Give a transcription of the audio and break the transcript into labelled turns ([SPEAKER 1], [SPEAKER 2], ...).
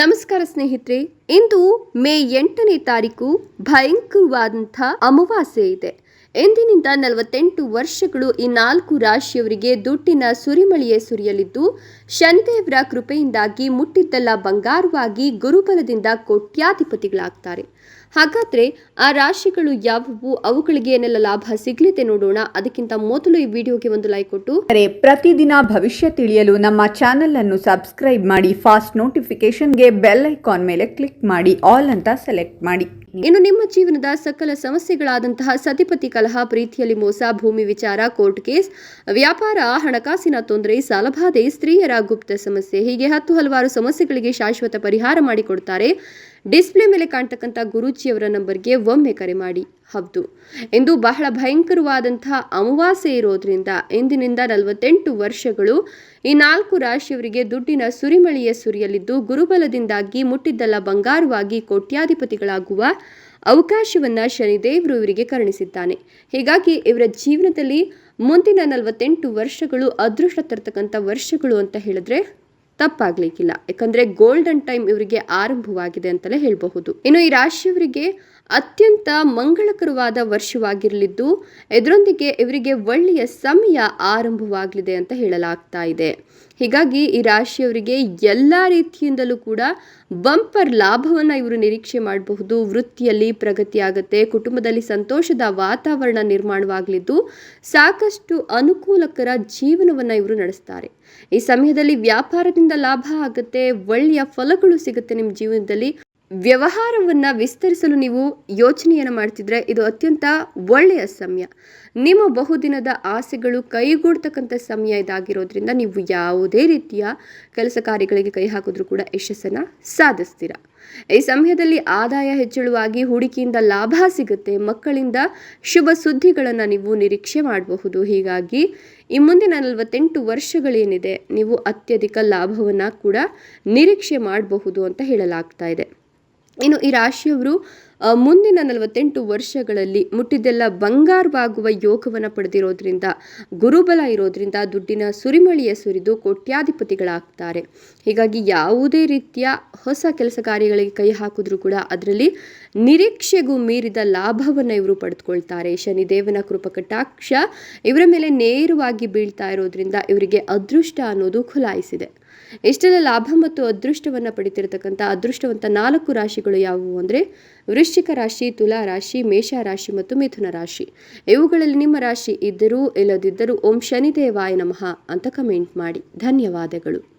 [SPEAKER 1] ನಮಸ್ಕಾರ ಸ್ನೇಹಿತರೆ. ಇಂದು ಮೇ ಎಂಟನೇ ತಾರೀಕು ಭಯಂಕರವಾದಂಥ ಅಮಾವಾಸ್ಯೆ ಇದೆ. ಎಂದಿನಿಂದ ನಲವತ್ತೆಂಟು ವರ್ಷಗಳು ಈ ನಾಲ್ಕು ರಾಶಿಯವರಿಗೆ ದುಡ್ಡಿನ ಸುರಿಮಳೆಯೇ ಸುರಿಯಲಿದ್ದು, ಶನಿದೇವರ ಕೃಪೆಯಿಂದಾಗಿ ಮುಟ್ಟಿದ್ದೆಲ್ಲ ಬಂಗಾರವಾಗಿ ಗುರುಬಲದಿಂದ ಕೋಟ್ಯಾಧಿಪತಿಗಳಾಗ್ತಾರೆ. ಹಾಗಾದ್ರೆ ಆ ರಾಶಿಗಳು ಯಾವುವು? ಅವುಗಳಿಗೆ ಏನೆಲ್ಲ ಲಾಭ ಸಿಗಲಿದೆ ನೋಡೋಣ. ಅದಕ್ಕಿಂತ ಮೊದಲು ಈ ವಿಡಿಯೋಗೆ ಒಂದು ಲೈಕ್ ಕೊಟ್ಟು.
[SPEAKER 2] ಪ್ರತಿದಿನ ಭವಿಷ್ಯ ತಿಳಿಯಲು ನಮ್ಮ ಚಾನೆಲ್ ಅನ್ನು ಸಬ್ಸ್ಕ್ರೈಬ್ ಮಾಡಿ, ಫಾಸ್ಟ್ ನೋಟಿಫಿಕೇಶನ್ಗೆ ಬೆಲ್ ಐಕಾನ್ ಮೇಲೆ ಕ್ಲಿಕ್ ಮಾಡಿ ಆಲ್ ಅಂತ ಸೆಲೆಕ್ಟ್ ಮಾಡಿ.
[SPEAKER 1] ಇನ್ನು ನಿಮ್ಮ ಜೀವನದ ಸಕಲ ಸಮಸ್ಯೆಗಳಾದಂತಹ ಸತಿಪತಿ ಕಲಹ, ಪ್ರೀತಿಯಲ್ಲಿ ಮೋಸ, ಭೂಮಿ ವಿಚಾರ ಕೋರ್ಟ್ ಕೇಸ್ ವ್ಯಾಪಾರ, ಹಣಕಾಸಿನ ತೊಂದರೆ, ಸಾಲಬಾಧೆ, ಸ್ತ್ರೀಯರ ಗುಪ್ತ ಸಮಸ್ಯೆ, ಹೀಗೆ ಹತ್ತು ಹಲವಾರು ಸಮಸ್ಯೆಗಳಿಗೆ ಶಾಶ್ವತ ಪರಿಹಾರ ಮಾಡಿಕೊಡ್ತಾರೆ ಡಿಸ್ಪ್ಲೇ ಮೇಲೆ ಕಾಣ್ತಕ್ಕಂಥ ಗುರೂಜಿಯವರ ನಂಬರ್ಗೆ ಒಮ್ಮೆ ಕರೆ ಮಾಡಿ, ಹೌದು. ಇಂದು ಬಹಳ ಭಯಂಕರವಾದಂತಹ ಅಮಾವಾಸ್ಯೆ ಇರೋದ್ರಿಂದ ಇಂದಿನಿಂದ ನಲವತ್ತೆಂಟು ವರ್ಷಗಳು ಈ ನಾಲ್ಕು ರಾಶಿಯವರಿಗೆ ದುಡ್ಡಿನ ಸುರಿಮಳೆಯ ಸುರಿಯಲಿದ್ದು ಗುರುಬಲದಿಂದಾಗಿ ಮುಟ್ಟಿದ್ದಲ್ಲ ಬಂಗಾರವಾಗಿ ಕೋಟ್ಯಾಧಿಪತಿಗಳಾಗುವ ಅವಕಾಶವನ್ನ ಶನಿದೇವರು ಇವರಿಗೆ ಕರುಣಿಸಿದ್ದಾನೆ. ಹೀಗಾಗಿ ಇವರ ಜೀವನದಲ್ಲಿ ಮುಂದಿನ ನಲವತ್ತೆಂಟು ವರ್ಷಗಳು ಅದೃಷ್ಟ ತರ್ತಕ್ಕಂಥ ವರ್ಷಗಳು ಅಂತ ಹೇಳಿದ್ರೆ ತಪ್ಪಾಗ್ಲಿಕ್ಕಿಲ್ಲ. ಯಾಕಂದ್ರೆ ಗೋಲ್ಡನ್ ಟೈಮ್ ಇವರಿಗೆ ಆರಂಭವಾಗಿದೆ ಅಂತಲೇ ಹೇಳಬಹುದು. ಇನ್ನು ಈ ರಾಶಿಯವರಿಗೆ ಅತ್ಯಂತ ಮಂಗಳಕರವಾದ ವರ್ಷವಾಗಿರಲಿದ್ದು, ಇದರೊಂದಿಗೆ ಇವರಿಗೆ ಒಳ್ಳೆಯ ಸಮಯ ಆರಂಭವಾಗಲಿದೆ ಅಂತ ಹೇಳಲಾಗ್ತಾ ಇದೆ. ಹೀಗಾಗಿ ಈ ರಾಶಿಯವರಿಗೆ ಎಲ್ಲ ರೀತಿಯಿಂದಲೂ ಕೂಡ ಬಂಪರ್ ಲಾಭವನ್ನು ಇವರು ನಿರೀಕ್ಷೆ ಮಾಡಬಹುದು. ವೃತ್ತಿಯಲ್ಲಿ ಪ್ರಗತಿ ಆಗುತ್ತೆ, ಕುಟುಂಬದಲ್ಲಿ ಸಂತೋಷದ ವಾತಾವರಣ ನಿರ್ಮಾಣವಾಗಲಿದ್ದು, ಸಾಕಷ್ಟು ಅನುಕೂಲಕರ ಜೀವನವನ್ನು ಇವರು ನಡೆಸ್ತಾರೆ. ಈ ಸಮಯದಲ್ಲಿ ವ್ಯಾಪಾರದಿಂದ ಲಾಭ ಆಗುತ್ತೆ, ಒಳ್ಳೆಯ ಫಲಗಳು ಸಿಗುತ್ತೆ ನಿಮ್ಮ ಜೀವನದಲ್ಲಿ. ವ್ಯವಹಾರವನ್ನು ವಿಸ್ತರಿಸಲು ನೀವು ಯೋಚನೆಯನ್ನು ಮಾಡ್ತಿದ್ರೆ ಇದು ಅತ್ಯಂತ ಒಳ್ಳೆಯ ಸಮಯ. ನಿಮ್ಮ ಬಹುದಿನದ ಆಸೆಗಳು ಕೈಗೂಡ್ತಕ್ಕಂಥ ಸಮಯ ಇದಾಗಿರೋದ್ರಿಂದ ನೀವು ಯಾವುದೇ ರೀತಿಯ ಕೆಲಸ ಕಾರ್ಯಗಳಿಗೆ ಕೈ ಹಾಕಿದ್ರೂ ಕೂಡ ಯಶಸ್ಸನ್ನು ಸಾಧಿಸ್ತೀರ. ಈ ಸಮಯದಲ್ಲಿ ಆದಾಯ ಹೆಚ್ಚಳವಾಗಿ ಹೂಡಿಕೆಯಿಂದ ಲಾಭ ಸಿಗುತ್ತೆ, ಮಕ್ಕಳಿಂದ ಶುಭ ಸುದ್ದಿಗಳನ್ನು ನೀವು ನಿರೀಕ್ಷೆ ಮಾಡಬಹುದು. ಹೀಗಾಗಿ ಈ ಮುಂದಿನ ನಲವತ್ತೆಂಟು ವರ್ಷಗಳೇನಿದೆ, ನೀವು ಅತ್ಯಧಿಕ ಲಾಭವನ್ನು ಕೂಡ ನಿರೀಕ್ಷೆ ಮಾಡಬಹುದು ಅಂತ ಹೇಳಲಾಗ್ತಾ ಇದೆ. ಇನ್ನು ಈ ರಾಶಿಯವರು ಮುಂದಿನ ನಲವತ್ತೆಂಟು ವರ್ಷಗಳಲ್ಲಿ ಮುಟ್ಟಿದ್ದೆಲ್ಲ ಬಂಗಾರವಾಗುವ ಯೋಗವನ್ನು ಪಡೆದಿರೋದ್ರಿಂದ, ಗುರುಬಲ ಇರೋದ್ರಿಂದ ದುಡ್ಡಿನ ಸುರಿಮಳೆಯ ಸುರಿದು ಕೋಟ್ಯಾಧಿಪತಿಗಳಾಗ್ತಾರೆ. ಹೀಗಾಗಿ ಯಾವುದೇ ರೀತಿಯ ಹೊಸ ಕೆಲಸ ಕಾರ್ಯಗಳಿಗೆ ಕೈ ಹಾಕಿದ್ರೂ ಕೂಡ ಅದರಲ್ಲಿ ನಿರೀಕ್ಷೆಗೂ ಮೀರಿದ ಲಾಭವನ್ನು ಇವರು ಪಡೆದುಕೊಳ್ತಾರೆ. ಶನಿದೇವನ ಕೃಪಕಟಾಕ್ಷ ಇವರ ಮೇಲೆ ನೇರವಾಗಿ ಬೀಳ್ತಾ ಇರೋದ್ರಿಂದ ಇವರಿಗೆ ಅದೃಷ್ಟ ಅನ್ನೋದು ಖುಲಾಯಿಸಿದೆ. ಇಷ್ಟೆಲ್ಲ ಲಾಭ ಮತ್ತು ಅದೃಷ್ಟವನ್ನು ಪಡಿತಿರತಕ್ಕಂಥ, ಅದೃಷ್ಟವಂತ ನಾಲ್ಕು ರಾಶಿಗಳು ಯಾವುವು ಅಂದರೆ ವೃಶ್ಚಿಕ ರಾಶಿ, ತುಲಾ ರಾಶಿ, ಮೇಷ ರಾಶಿ ಮತ್ತು ಮಿಥುನ ರಾಶಿ. ಇವುಗಳಲ್ಲಿ ನಿಮ್ಮ ರಾಶಿ ಇದ್ದರೂ, ಇಲ್ಲದಿದ್ದರೂ ಓಂ ಶನಿದೇವಾಯ ನಮಃ ಅಂತ ಕಮೆಂಟ್ ಮಾಡಿ. ಧನ್ಯವಾದಗಳು.